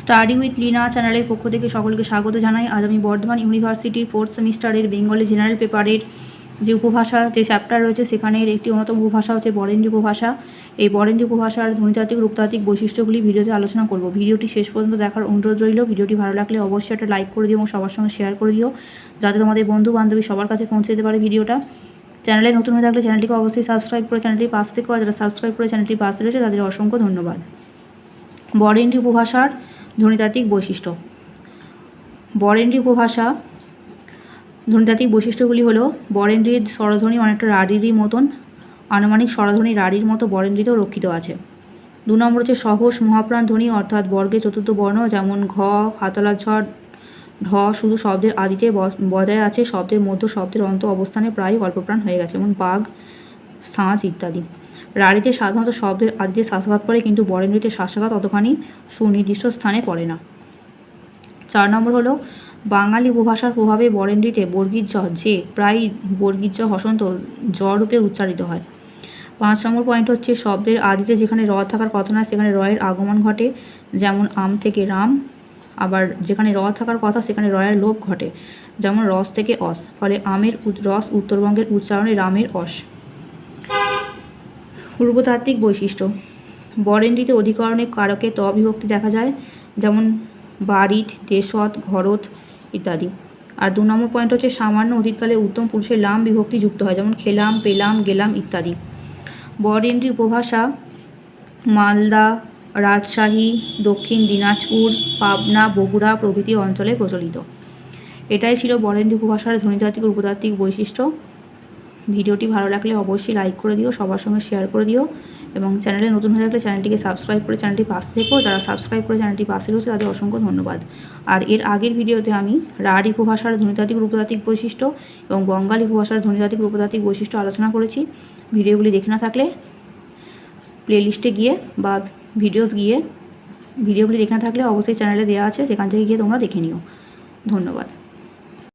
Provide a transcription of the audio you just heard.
Study with Lina চ্যানেলের পক্ষ থেকে সকলকে স্বাগত জানাই। আজ আমি বর্ধমান ইউনিভার্সিটির ফোর্থ সেমিস্টারের বেঙ্গলি জেনারেল পেপারের যে উপভাষা, যে চ্যাপ্টার রয়েছে, সেখানের একটি অন্যতম উপভাষা হচ্ছে বরেন্দ্রী উপভাষা। এই বরেন্দ্রী উপভাষার ধ্বনিতাত্ত্বিক, রূপতাত্ত্বিক বৈশিষ্ট্যগুলি ভিডিওতে আলোচনা করব। ভিডিওটি শেষ পর্যন্ত দেখার অনুরোধ রইল। ভিডিওটি ভালো লাগলে অবশ্যই একটা লাইক করে দিও এবং সবার সঙ্গে শেয়ার করে দিও, যাতে তোমাদের বন্ধু বান্ধবী সবার কাছে পৌঁছে যেতে পারে ভিডিওটা। চ্যানেলে নতুন হয়ে থাকলে চ্যানেলটিকে অবশ্যই সাবস্ক্রাইব করে চ্যানেলটির পাশ থেকে যারা সাবস্ক্রাইব করে চ্যানেলটির পাশে রয়েছে, তাদের অসংখ্য ধন্যবাদ। বরেন্দ্রী উপভাষার ধ্বনিতাত্ত্বিক বৈশিষ্ট্য। বরেন্দ্রী উপভাষা। ধ্বনিতাত্ত্বিক বৈশিষ্ট্যগুলি হলো, বরেন্দ্রীর স্বরধ্বনি অনেকটা রাঢ়ির মতন, আনুমানিক স্বরধ্বনি রাঢ়ির মতো বরেন্দ্রীতেও রক্ষিত আছে। দু নম্বর হচ্ছে সহস মহাপ্রাণ ধ্বনি, অর্থাৎ বর্গে চতুর্থ বর্ণ, যেমন ঘ হাতলা ঝড়, ঢ, শুধু শব্দের আদিতে বজায় আছে, শব্দের মধ্য, শব্দের অন্ত অবস্থানে প্রায় অল্পপ্রাণ হয়ে গেছে, যেমন বাঘ, সাঁচ ইত্যাদি। রাঢ়িতে সাধারণত শব্দের আদিতে শ্বাসঘাত পড়ে, কিন্তু বরেন্দ্রীতে শ্বাসঘাত অতখানি সুনির্দিষ্ট স্থানে পড়ে না। চার নম্বর হলো, বাঙালি উপভাষার প্রভাবে বরেন্দ্রীতে বর্গীর যে প্রায় বর্গীর জ হসন্ত জ রূপে উচ্চারিত হয়। পাঁচ নম্বর পয়েন্ট হচ্ছে, শব্দের আদিতে যেখানে র থাকার কথা নয়, সেখানে রয়ের আগমন ঘটে। যেমন, আম থেকে রাম, আবার যেখানে র থাকার কথা, সেখানে রয়ের লোভ ঘটে। যেমন, রস থেকে অস, ফলে আমের রস উত্তরবঙ্গের উচ্চারণে রামের অস। পূর্বতাত্ত্বিক বৈশিষ্ট্য। বরেন্দ্রীতে অধিকরণে কারকে ত বিভক্তি দেখা যায়, যেমন বাড়িত দেশত, ঘরত ইত্যাদি। আর দু নম্বর পয়েন্ট হচ্ছে সামান্য অতীতকালে উত্তম পুরুষের লাম বিভক্তি যুক্ত হয়, যেমন খেলাম, পেলাম, গেলাম ইত্যাদি। বরেন্দ্রী উপভাষা মালদা, রাজশাহী, দক্ষিণ দিনাজপুর, পাবনা, বগুড়া প্রভৃতি অঞ্চলে প্রচলিত। এটাই ছিল বরেন্দ্রী উপভাষার ধ্বনিতাত্ত্বিক উপতাত্ত্বিক বৈশিষ্ট্য। ভিডিওটি ভালো লাগলে অবশ্যই লাইক করে দিও, সবার সঙ্গে শেয়ার করে দিও এবং চ্যানেলে নতুন হয়ে থাকলে চ্যানেলটিকে সাবস্ক্রাইব করে চ্যানেলটি পাশে থেকেও যারা সাবস্ক্রাইব করে চ্যানেলটি পাশে রয়েছে, তাদের অসংখ্য ধন্যবাদ। আর এর আগের ভিডিওতে আমি রাঢ় উপভাষার ধ্বনিতাত্ত্বিক রূপতাত্ত্বিক বৈশিষ্ট্য এবং বঙ্গালী উপভাষার ধ্বনিতাত্ত্বিক রূপতাত্ত্বিক বৈশিষ্ট্য আলোচনা করেছি। ভিডিওগুলি দেখে না থাকলে প্লেলিস্টে গিয়ে বা ভিডিওস গিয়ে, ভিডিওগুলি দেখে না থাকলে অবশ্যই চ্যানেলে দেওয়া আছে, সেখান থেকে গিয়ে তোমরা দেখে নিও। ধন্যবাদ।